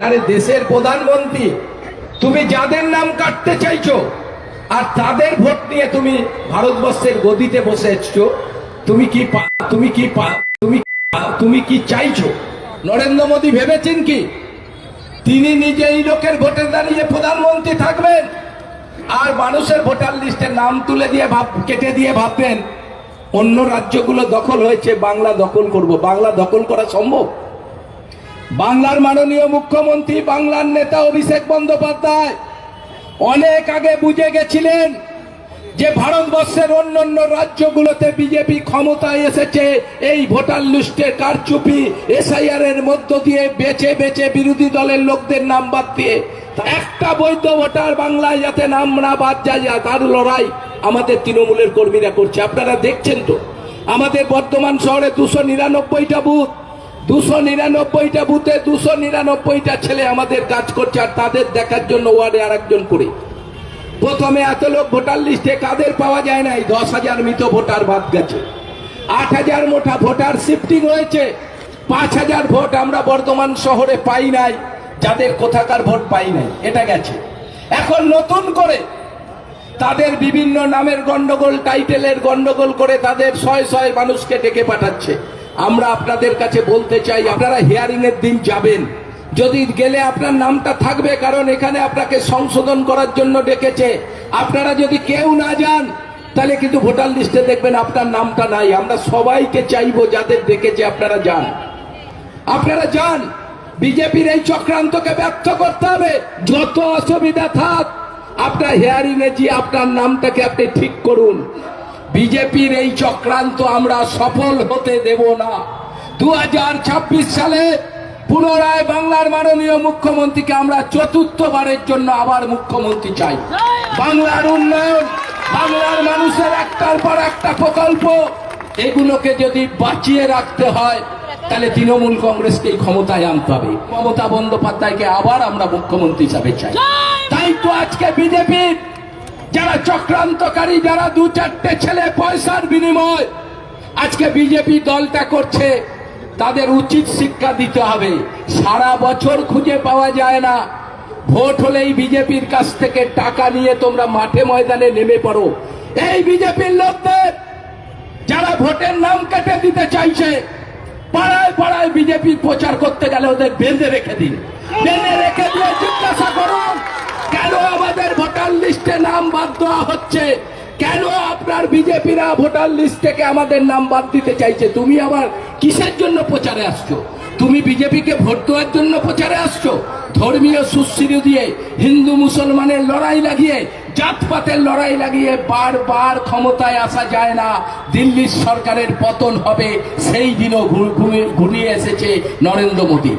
আরে দেশের প্রধানমন্ত্রী, তুমি যাদের নাম কাটতে চাইছো আর তাদের ভোট নিয়ে তুমি ভারতবর্ষের গদিতে বসে এসছো, তুমি কি তুমি কি তুমি তুমি কি চাইছো? নরেন্দ্র মোদী ভেবেছেন কি? তিনি নিজে এই লোকের ভোটে দাঁড়িয়ে প্রধানমন্ত্রী থাকবেন আর মানুষের ভোটার লিস্টে নাম তুলে দিয়ে ভাব, কেটে দিয়ে ভাববেন, অন্য রাজ্যগুলো দখল হয়েছে, বাংলা দখল করব। বাংলা দখল করা সম্ভব? বাংলার মাননীয় মুখ্যমন্ত্রী, বাংলার নেতা অভিষেক বন্দ্যোপাধ্যায় অনেক আগে বুঝে গেছিলেন যে ভারতবর্ষের অন্যান্য রাজ্যগুলোতে বিজেপি ক্ষমতায় এসেছে। এই ভোটার লিস্টের কারচুপি এসআইআর এর মধ্য দিয়ে বেছে বেছে বিরোধী দলের লোকদের নাম বাদ দিয়ে একটা বৈধ ভোটার বাংলায় যাতে নাম না বাদ যায় তার লড়াই আমাদের তৃণমূলের কর্মীরা করছে। আপনারা দেখছেন তো? আমাদের বর্তমান শহরে দুশো নিরানব্বইটা বুথ। দুশো নিরানব্বইটা বুথে দুশো নিরানব্বইটা ছেলে আমাদের কাজ করছে আর তাদের দেখার জন্য ওয়ার্ডে আর একজন করে। প্রথমে এত লোক ভোটার লিস্টে কাদের পাওয়া যায় নাই? দশ হাজার মৃত ভোটার বাদ গেছে। আট হাজার মোটা ভোটার শিফটিং হয়েছে। পাঁচ হাজার ভোট আমরা বর্ধমান শহরে পাই নাই। যাদের কোথাকার ভোট পাই নাই, এটা গেছে। এখন নতুন করে তাদের বিভিন্ন নামের গন্ডগোল, টাইটেলের গন্ডগোল করে তাদের শয়ে শয়ে মানুষকে ডেকে পাঠাচ্ছে। আমরা আপনাদের কাছে বলতে চাই, আপনারা হিয়ারিং এর দিন যাবেন। যদি গেলে আপনার নামটা থাকবে, কারণ এখানে আপনাকে সংশোধন করার জন্য ডেকেছে। আপনারা যদি কেউ না যান, তাহলে কিন্তু ভোটার লিস্টে দেখবেন আপনার নামটা নাই। আমরা সবাইকে চাইব যাদের ডেকেছে আপনারা যান। আপনারা যান। বিজেপির এই চক্রান্তকে ব্যর্থ করতে হবে। যত অসুবিধা থাক, আপনার হিয়ারিং এ যে আপনার নামটাকে আপনি ঠিক করুন। বিজেপির এই চক্রান্ত আমরা সফল হতে দেব না। দু হাজার ছাব্বিশ সালে পুনরায় বাংলার মাননীয় মুখ্যমন্ত্রীকে আমরা চতুর্থবারের জন্য আবার মুখ্যমন্ত্রী চাই। বাংলার উন্নয়ন বাংলার মানুষের একটার পর একটা প্রকল্প এগুলোকে যদি বাঁচিয়ে রাখতে হয় তাহলে তৃণমূল কংগ্রেসকে ক্ষমতায় আনতে হবে। মমতা বন্দ্যোপাধ্যায়কে আবার আমরা মুখ্যমন্ত্রী হিসাবে চাই। তাই তো আজকে বিজেপির যারা চক্রান্তকারী, যারা দু চারটে ছেলে পয়সার বিনিময় আজকে বিজেপি দলটা করছে, তাদের উচিত শিক্ষা দিতে হবে। সারা বছর খুঁজে পাওয়া যায় না। ভোট হলেই বিজেপির কাছ থেকে টাকা নিয়ে তোমরা মাঠে ময়দানে নেমে পড়ো। এই বিজেপির লোকদের যারা ভোটের নাম কেটে দিতে চাইছে, পাড়ায় পাড়ায় বিজেপি প্রচার করতে গেলে ওদের বেঁধে রেখে দিন। বেঁধে রেখে দিয়ে জিজ্ঞাসা করুন কেন আমাদের ভোটার লিস্টে নাম বাদ দেওয়া হচ্ছে? কেন আপনার বিজেপিরা ভোটার লিস্ট থেকে আমাদের নাম বাদ দিতে চাইছে? তুমি আবার কিসের জন্য প্রচারে আসছো? তুমি বিজেপিকে ভোট দেওয়ার জন্য প্রচারে আসছো? ধর্মীয় সুশ্রী দিয়ে হিন্দু মুসলমানের লড়াই লাগিয়ে, জাতপাতের লড়াই লাগিয়ে বারবার ক্ষমতায় আসা যায় না। দিল্লির সরকারের পতন হবে, সেই দিনও ঘুরিয়ে এসেছে নরেন্দ্র মোদী।